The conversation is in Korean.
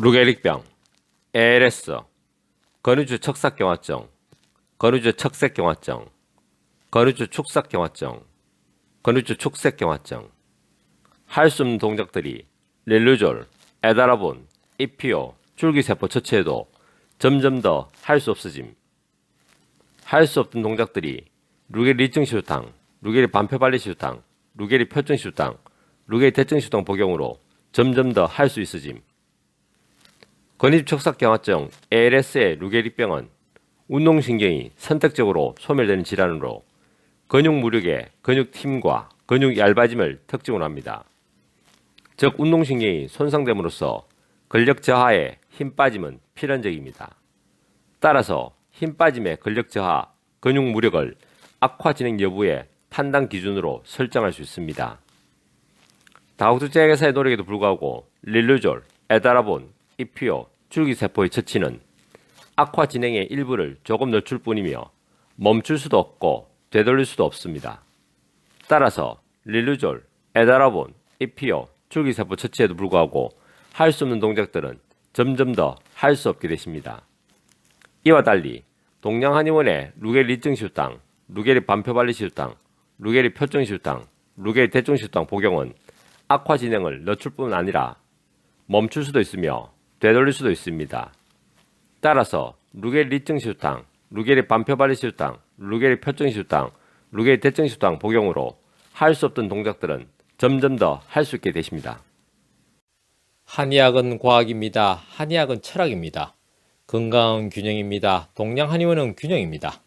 루게릭병, ALS, 건우주 척삭경화증, 건우주 척색경화증, 건우주 축삭경화증, 건우주 축색경화증. 할 수 없는 동작들이 릴루졸, 에다라본, 이피오, 줄기세포 처치에도 점점 더 할 수 없어짐. 할 수 없던 동작들이 루게리 리증시우탕, 루게리 반표발리시우탕, 루게리 표증시우탕, 루게리 대증시우탕 복용으로 점점 더 할 수 있어짐. 근입척삭경화증 ALS의 루게리병은 운동신경이 선택적으로 소멸되는 질환으로 근육 무력의 근육 팀과 근육 얇아짐을 특징으로 합니다. 즉 운동신경이 손상됨으로써 근력 저하에 힘 빠짐은 필연적입니다. 따라서 힘 빠짐의 근력 저하, 근육 무력을 악화 진행 여부의 판단 기준으로 설정할 수 있습니다. 다국적 제약회사의 노력에도 불구하고 릴루졸, 에다라본, 이피오, 줄기세포의 처치는 악화 진행의 일부를 조금 늦출 뿐이며 멈출 수도 없고 되돌릴 수도 없습니다. 따라서 릴루졸, 에다라본, 이피오, 줄기세포 처치에도 불구하고 할 수 없는 동작들은 점점 더 할 수 없게 되십니다. 이와 달리 동양 한의원의 루게리 리증시우탕, 루게리 반표발리시우탕, 루게리 표정시우탕, 루게리 대중시우탕 복용은 악화 진행을 늦출 뿐 아니라 멈출 수도 있으며 되돌릴 수도 있습니다. 따라서 루게리 리증시우탕, 루게리 반표발리시우탕, 루게리 표정시우탕, 루게리 대증시우탕 복용으로 할 수 없던 동작들은 점점 더 할 수 있게 되십니다. 한의학은 과학입니다. 한의학은 철학입니다. 건강은 균형입니다. 동양 한의원은 균형입니다.